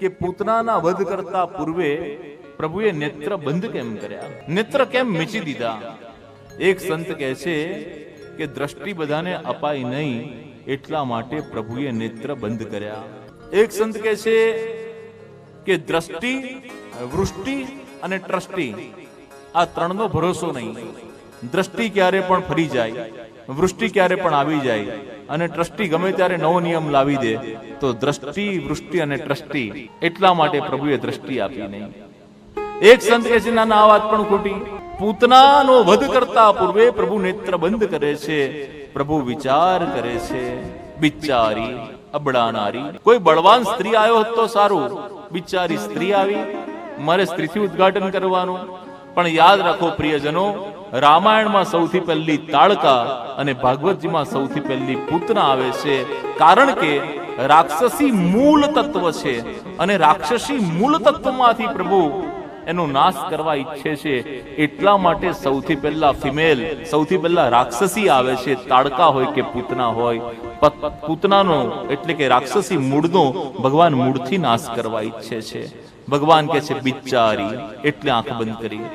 કે પૂતનાના વધ કરતા પૂર્વે પ્રભુએ નેત્ર બંધ કેમ કર્યા? નેત્ર કેમ મીચી દીધા? એક સંત કહે છે કે દ્રષ્ટિ બધાને અપાય નહીં, એટલા માટે પ્રભુએ નેત્ર બંધ કર્યા. એક સંત કહે છે કે દ્રષ્ટિ, વૃષ્ટિ અને ટ્રસ્ટી, આ ત્રણનો ભરોસો નહીં. દ્રષ્ટિ ક્યારે પણ ફરી જાય, વૃષ્ટિ ક્યારે પણ આવી જાય. અને ટ્રસ્ટી ગમે ત્યારે નવો નિયમ લાવી દે, તો દ્રષ્ટિ, વૃષ્ટિ અને ટ્રસ્ટી એટલા માટે પ્રભુએ દ્રષ્ટિ આપી નહીં. એક સંત કે છે આ વાત પણ ખોટી. પૂતનાનો વધ કરતા પૂર્વે પ્રભુ નેત્ર બંધ કરે છે, પ્રભુ વિચાર કરે છે. બિચારી અબડાનારી, કોઈ બળવાન સ્ત્રી આવ્યો હોત તો સારું. બિચારી સ્ત્રી આવી, મારે સ્ત્રીથી ઉદ્ઘાટન કરવાનું. પણ યાદ રાખો પ્રિયજનો રામાયણમાં સૌથી પહેલી તાળકા અને ભાગવતજીમાં સૌથી પહેલી પૂતના આવે છે. કારણ કે રાક્ષસી મૂળ તત્વ છે અને રાક્ષસી મૂળ તત્વમાંથી પ્રભુ એનો નાશ કરવા ઈચ્છે છે. એટલા માટે સૌથી પહેલા ફિમેલ, સૌથી પહેલા રાક્ષસી આવે છે, તાડકા હોય કે પૂતના હોય. પૂતનાનો એટલે કે રાક્ષસી મૂળનો ભગવાન મૂળથી નાશ કરવા ઈચ્છે છે. ભગવાન કે છે, બિચારી, એટલે આંખ બંધ કરી.